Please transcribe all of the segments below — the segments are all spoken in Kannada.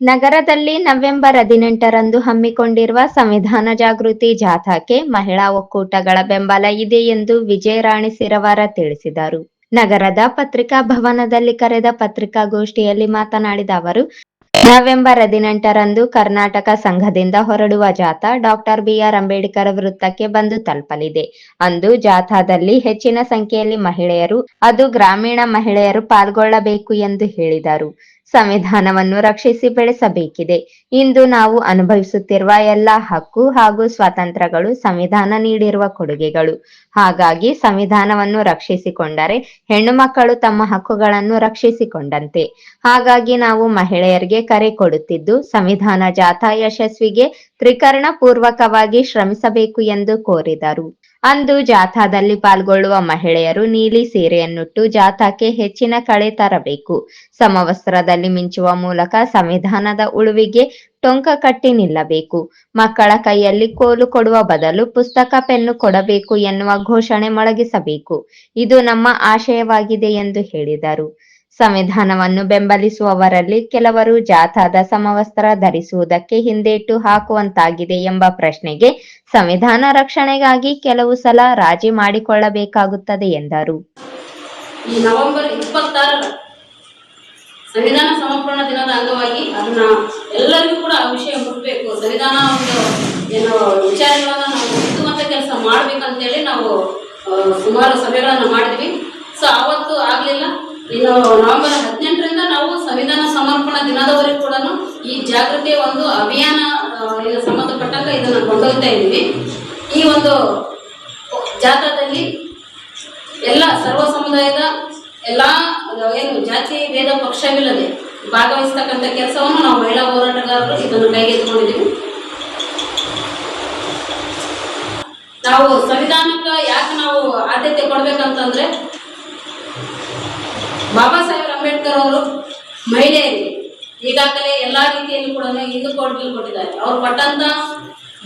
ನಗರದಲ್ಲಿ ನವೆಂಬರ್ ಹದಿನೆಂಟರಂದು ಹಮ್ಮಿಕೊಂಡಿರುವ ಸಂವಿಧಾನ ಜಾಗೃತಿ ಜಾಥಾಕ್ಕೆ ಮಹಿಳಾ ಒಕ್ಕೂಟಗಳ ಬೆಂಬಲ ಇದೆ ಎಂದು ವಿಜಯರಾಣಿ ಸಿರವಾರ ತಿಳಿಸಿದರು. ನಗರದ ಪತ್ರಿಕಾ ಭವನದಲ್ಲಿ ಕರೆದ ಪತ್ರಿಕಾಗೋಷ್ಠಿಯಲ್ಲಿ ಮಾತನಾಡಿದ ಅವರು, ನವೆಂಬರ್ ಹದಿನೆಂಟರಂದು ಕರ್ನಾಟಕ ಸಂಘದಿಂದ ಹೊರಡುವ ಜಾಥಾ ಡಾಕ್ಟರ್ ಬಿಆರ್ ಅಂಬೇಡ್ಕರ್ ವೃತ್ತಕ್ಕೆ ಬಂದು ತಲುಪಲಿದೆ. ಅಂದು ಜಾಥಾದಲ್ಲಿ ಹೆಚ್ಚಿನ ಸಂಖ್ಯೆಯಲ್ಲಿ ಮಹಿಳೆಯರು, ಅದು ಗ್ರಾಮೀಣ ಮಹಿಳೆಯರು ಪಾಲ್ಗೊಳ್ಳಬೇಕು ಎಂದು ಹೇಳಿದರು. ಸಂವಿಧಾನವನ್ನು ರಕ್ಷಿಸಿ ಬೆಳೆಸಬೇಕಿದೆ. ಇಂದು ನಾವು ಅನುಭವಿಸುತ್ತಿರುವ ಎಲ್ಲ ಹಕ್ಕು ಹಾಗೂ ಸ್ವಾತಂತ್ರ್ಯಗಳು ಸಂವಿಧಾನ ನೀಡಿರುವ ಕೊಡುಗೆಗಳು. ಹಾಗಾಗಿ ಸಂವಿಧಾನವನ್ನು ರಕ್ಷಿಸಿಕೊಂಡರೆ ಹೆಣ್ಣು ಮಕ್ಕಳು ತಮ್ಮ ಹಕ್ಕುಗಳನ್ನು ರಕ್ಷಿಸಿಕೊಂಡಂತೆ. ಹಾಗಾಗಿ ನಾವು ಮಹಿಳೆಯರಿಗೆ ಕರೆ ಕೊಡುತ್ತಿದ್ದು, ಸಂವಿಧಾನ ಜಾಥಾ ಯಶಸ್ವಿಗೆ ತ್ರಿಕರಣ ಪೂರ್ವಕವಾಗಿ ಶ್ರಮಿಸಬೇಕು ಎಂದು ಕೋರಿದರು. ಅಂದು ಜಾಥಾದಲ್ಲಿ ಪಾಲ್ಗೊಳ್ಳುವ ಮಹಿಳೆಯರು ನೀಲಿ ಸೀರೆಯನ್ನುಟ್ಟು ಜಾಥಾಕ್ಕೆ ಹೆಚ್ಚಿನ ಕಳೆ ತರಬೇಕು. ಸಮವಸ್ತ್ರದಲ್ಲಿ ಮಿಂಚುವ ಮೂಲಕ ಸಂವಿಧಾನದ ಉಳುವಿಗೆ ಟೊಂಕ ಕಟ್ಟಿ ನಿಲ್ಲಬೇಕು. ಮಕ್ಕಳ ಕೈಯಲ್ಲಿ ಕೋಲು ಕೊಡುವ ಬದಲು ಪುಸ್ತಕ ಪೆನ್ನು ಕೊಡಬೇಕು ಎನ್ನುವ ಘೋಷಣೆ ಮೊಳಗಿಸಬೇಕು. ಇದು ನಮ್ಮ ಆಶಯವಾಗಿದೆ ಎಂದು ಹೇಳಿದರು. ಸಂವಿಧಾನವನ್ನು ಬೆಂಬಲಿಸುವವರಲ್ಲಿ ಕೆಲವರು ಜಾಥಾದ ಸಮವಸ್ತ್ರ ಧರಿಸುವುದಕ್ಕೆ ಹಿಂದೇಟು ಹಾಕುವಂತಾಗಿದೆ ಎಂಬ ಪ್ರಶ್ನೆಗೆ ಸಂವಿಧಾನ ರಕ್ಷಣೆಗಾಗಿ ಕೆಲವು ಸಲ ರಾಜಿ ಮಾಡಿಕೊಳ್ಳಬೇಕಾಗುತ್ತದೆ ಎಂದರು. ನವೆಂಬರ್ ಸಂವಿಧಾನ ಸಮರ್ಪಣಾ ದಿನದ ಅಂಗವಾಗಿ ಅದನ್ನ ಎಲ್ಲರಿಗೂ ಕೂಡ ಆ ವಿಷಯ ಮುಟ್ಟಬೇಕು ಸಂವಿಧಾನ ಒಂದು ಏನು ವಿಚಾರಗಳನ್ನ ನಾವು ತಿದ್ದುವಂತ ಕೆಲಸ ಮಾಡ್ಬೇಕಂತೇಳಿ ನಾವು ಸುಮಾರು ಸಭೆಗಳನ್ನ ಮಾಡಿದ್ವಿ. ಸೊ ಅವತ್ತು ಆಗ್ಲಿಲ್ಲ. ಇನ್ನು ನವೆಂಬರ್ ಹದಿನೆಂಟರಿಂದ ನಾವು ಸಂವಿಧಾನ ಸಮರ್ಪಣಾ ದಿನದವರೆಗೂ ಕೂಡ ಈ ಜಾಗೃತಿಯ ಒಂದು ಅಭಿಯಾನ ಸಂಬಂಧಪಟ್ಟಂತೆ ಇದನ್ನ ಕೊಂಡೊಯ್ತಾ ಇದ್ದೀವಿ. ಈ ಒಂದು ಜಾಥಾದಲ್ಲಿ ಎಲ್ಲ ಸರ್ವ ಸಮುದಾಯದ ಎಲ್ಲ, ಏನು ಜಾತಿ, ಭೇದ, ಪಕ್ಷವಿಲ್ಲದೆ ಭಾಗವಹಿಸ್ತಕ್ಕಂಥ ಕೆಲಸವನ್ನು ನಾವು ಮಹಿಳಾ ಹೋರಾಟಗಾರರು ಇದನ್ನು ಕೈಗೆತ್ತಿಕೊಂಡಿದ್ದೀವಿ. ನಾವು ಸಂವಿಧಾನಕ್ಕೆ ಯಾಕೆ ನಾವು ಆದ್ಯತೆ ಕೊಡ್ಬೇಕಂತಂದ್ರೆ ಬಾಬಾ ಸಾಹೇಬ್ ಅಂಬೇಡ್ಕರ್ ಅವರು ಮಹಿಳೆಯರಿಗೆ ಈಗಾಗಲೇ ಎಲ್ಲಾ ರೀತಿಯಲ್ಲಿ ಕೂಡ ಹಿಂದೂ ಕೋಡ್ಗಳು ಕೊಟ್ಟಿದ್ದಾರೆ. ಅವ್ರು ಪಟ್ಟಂತ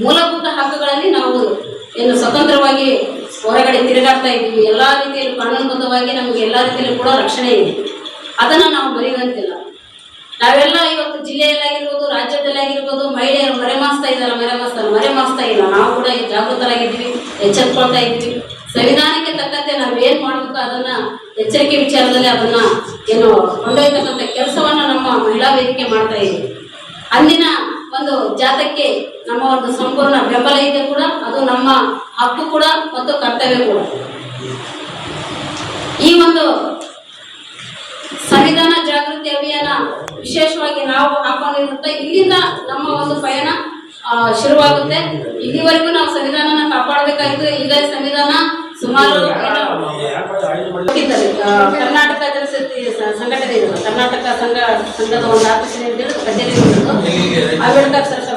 ಮೂಲಭೂತ ಹಕ್ಕುಗಳಲ್ಲಿ ನಾವು ಏನು ಸ್ವತಂತ್ರವಾಗಿ ಹೊರಗಡೆ ತಿರುಗಾಡ್ತಾ ಇದ್ದೀವಿ. ಎಲ್ಲಾ ರೀತಿಯಲ್ಲಿ ಕಾನೂನುಬದ್ಧವಾಗಿ ನಮಗೆ ಎಲ್ಲಾ ರೀತಿಯಲ್ಲಿ ಕೂಡ ರಕ್ಷಣೆ ಇದೆ. ಅದನ್ನ ನಾವು ಮರೆಯುವಂತಿಲ್ಲ ನಾವೆಲ್ಲ ಇವತ್ತು ಜಿಲ್ಲೆಯಲ್ಲಾಗಿರ್ಬೋದು, ರಾಜ್ಯದಲ್ಲಾಗಿರ್ಬೋದು ಮಹಿಳೆಯರು ಮರೆಮಾಸ್ತಾ ಇದ್ದಾರೆ? ಮರೆಮಾಸ್ತಾರೆ ಮರೆಮಾಸ್ತಾ ಇಲ್ಲ. ನಾವು ಕೂಡ ಜಾಗೃತರಾಗಿದ್ದೀವಿ, ಎಚ್ಚೆತ್ಕೊಳ್ತಾ ಇದ್ದೀವಿ. ಸಂವಿಧಾನಕ್ಕೆ ತಕ್ಕಂತೆ ನಾವು ಏನ್ ಮಾಡಬೇಕು ಅದನ್ನ ಎಚ್ಚರಿಕೆ ವಿಚಾರದಲ್ಲಿ ಅದನ್ನ ಏನು ಕೊಂಡೊಯ್ತಕ್ಕಂಥ ಕೆಲಸವನ್ನ ನಮ್ಮ ಮಹಿಳಾ ವೇದಿಕೆ ಮಾಡ್ತಾ ಇದೆ. ಅಂದಿನ ಒಂದು ಜಾತಕ್ಕೆ ನಮ್ಮ ಒಂದು ಸಂಪೂರ್ಣ ಬೆಂಬಲ ಇದೆ ಕೂಡ, ಅದು ನಮ್ಮ ಹಕ್ಕು ಕೂಡ ಮತ್ತು ಕರ್ತವ್ಯ ಕೂಡ. ಈ ಒಂದು ಸಂವಿಧಾನ ಜಾಗೃತಿ ಅಭಿಯಾನ ವಿಶೇಷವಾಗಿ ನಾವು ಹಾಕೊಂಡಿರುತ್ತ ಇಲ್ಲಿಂದ ನಮ್ಮ ಒಂದು ಪಯಣ ಶುರುವಾಗುತ್ತೆ. ಇಲ್ಲಿವರೆಗೂ ನಾವು ಸಂವಿಧಾನನ ಕಾಪಾಡಬೇಕಾಯ್ತು ಈಗ ಸಂವಿಧಾನ ಸುಮಾರು ಏನು ಕೊಟ್ಟಿದ್ದಾರೆ. ಆ, ಕರ್ನಾಟಕ ಜನಶಕ್ತಿ ಸ- ಸಂಘಟನೆ ಕರ್ನಾಟಕ ಸಂಘ ಸಂಘದ ಒಂದು ಆಕರ್ಷಣೆ ಕಚೇರಿ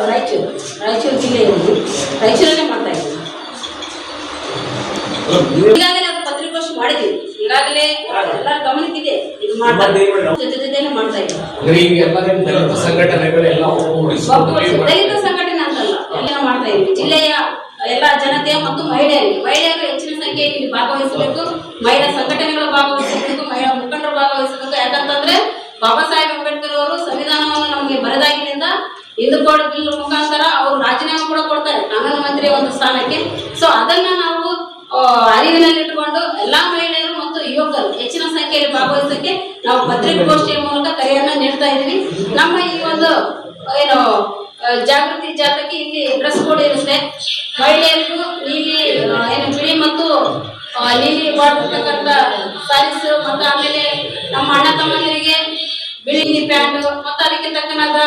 ರಾಯಚೂರು ರಾಯಚೂರು ಜಿಲ್ಲೆಯಲ್ಲಿ ರಾಯಚೂರಲ್ಲೇ ಮಾಡ್ತಾ ಇದ್ದೀವಿ ಈಗಾಗಲೇ ಪತ್ರಿಕೋಷ್ಠಿ ಮಾಡಿದ್ದೀವಿ ಈಗಾಗಲೇ ಎಲ್ಲರ ಗಮನಕ್ಕಿದೆ ಮಾಡ್ತಾ ಇದ್ದೀವಿ. ಮಾಡ್ತಾ ಇದ್ದೀವಿ ದಲಿತ ಸಂಘಟನೆ ಅಂತಲ್ಲ ಮಾಡ್ತಾ ಇದ್ವಿ ಜಿಲ್ಲೆಯ ಎಲ್ಲ ಜನತೆ ಮತ್ತು ಮಹಿಳೆಯರಿಗೆ, ಮಹಿಳೆಯರು ಹೆಚ್ಚಿನ ಸಂಖ್ಯೆಯಲ್ಲಿ ಇಲ್ಲಿ ಭಾಗವಹಿಸಬೇಕು, ಮಹಿಳಾ ಸಂಘಟನೆಗಳು ಭಾಗವಹಿಸಬೇಕು, ಮಹಿಳಾ ಮುಖಂಡರು ಭಾಗವಹಿಸಬೇಕು. ಯಾಕಂತಂದ್ರೆ ಬಾಬಾ ಸಾಹೇಬ್ ಅಂಬೇಡ್ಕರ್ ಅವರು ಸಂವಿಧಾನವನ್ನು ನಮಗೆ ಬರೆದಾಗಿನಿಂದ ಹಿಂದೂ ಕೋಡ್ ಬಿಲ್ ಮುಖಾಂತರ ಅವರು ರಾಜೀನಾಮೆ ಕೂಡ ಕೊಡ್ತಾರೆ ಕಾನೂನು ಮಂತ್ರಿ ಒಂದು ಸ್ಥಾನಕ್ಕೆ. ಸೊ ಅದನ್ನ ನಾವು ಅರಿವಿನಲ್ಲಿಟ್ಟುಕೊಂಡು ಎಲ್ಲಾ ಮಹಿಳೆಯರು ಮತ್ತು ಯುವಕರು ಹೆಚ್ಚಿನ ಸಂಖ್ಯೆಯಲ್ಲಿ ಭಾಗವಹಿಸಕ್ಕೆ ನಾವು ಪತ್ರಿಕಾಗೋಷ್ಠಿಯ ಮೂಲಕ ಕರೆಯನ್ನ ನೀಡ್ತಾ ಇದ್ದೀವಿ. ನಮ್ಮ ಈ ಒಂದು, ಏನು ಜಾಗೃತಿ ಜಾಥಾಕ್ಕೆ ಇಲ್ಲಿ ಡ್ರೆಸ್ ಕೋಡ್ ಇರುತ್ತೆ. ಮಹಿಳೆಯರಿಗೂ ನೀಲಿ ಏನು ಬಿಳಿ ಮತ್ತು ನೀಲಿ ಮಾಡಿರ್ತಕ್ಕಂಥ ಸಾರೀಸ್ ಮತ್ತು ಆಮೇಲೆ ನಮ್ಮ ಅಣ್ಣ ತಮ್ಮಂದಿರಿಗೆ ಬಿಳಿ ಪ್ಯಾಂಟ್ ಮತ್ತು ಅದಕ್ಕೆ ತಕ್ಕನಾದ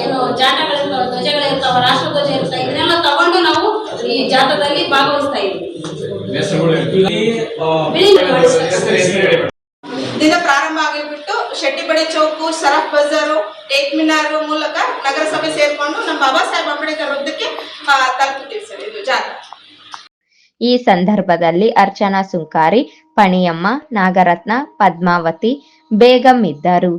ಏನು ಜಾಟಗಳಿರ್ತಾವೆ ಧ್ವಜಗಳಿರ್ತಾವೆ ರಾಷ್ಟ್ರ ಧ್ವಜ ಇರ್ತಾವ ಇದನ್ನೆಲ್ಲ ತಗೊಂಡು ನಾವು ಈ ಜಾಥಾದಲ್ಲಿ ಭಾಗವಹಿಸ್ತಾ ಇದ್ದೀವಿ. ದಿಂದ ಪ್ರಾರಂಭ ಆಗಿಬಿಟ್ಟು ಶೆಟ್ಟಿಬಡೆ ಚೌಕು, ಸರಫ್ ಬಜಾರು, ಏಕ್ ಮಿನಾರು ಮೂಲಕ ನಗರಸಭೆ ಸೇರ್ಕೊಂಡು ನಮ್ಮ ಬಾಬಾ ಸಾಹೇಬ್ ಅಂಬೇಡ್ಕರ್ ವೃತ್ತಕ್ಕೆ ತಲುಪುತ್ತೀವಿ ಸರ್. ಇದು ಜಾಥಾ ಈ ಸಂದರ್ಭದಲ್ಲಿ ಅರ್ಚನಾ ಸುಂಕಾರಿ, ಪಣಿಯಮ್ಮ, ನಾಗರತ್ನ, ಪದ್ಮಾವತಿ, ಬೇಗಂ ಇದ್ದರು.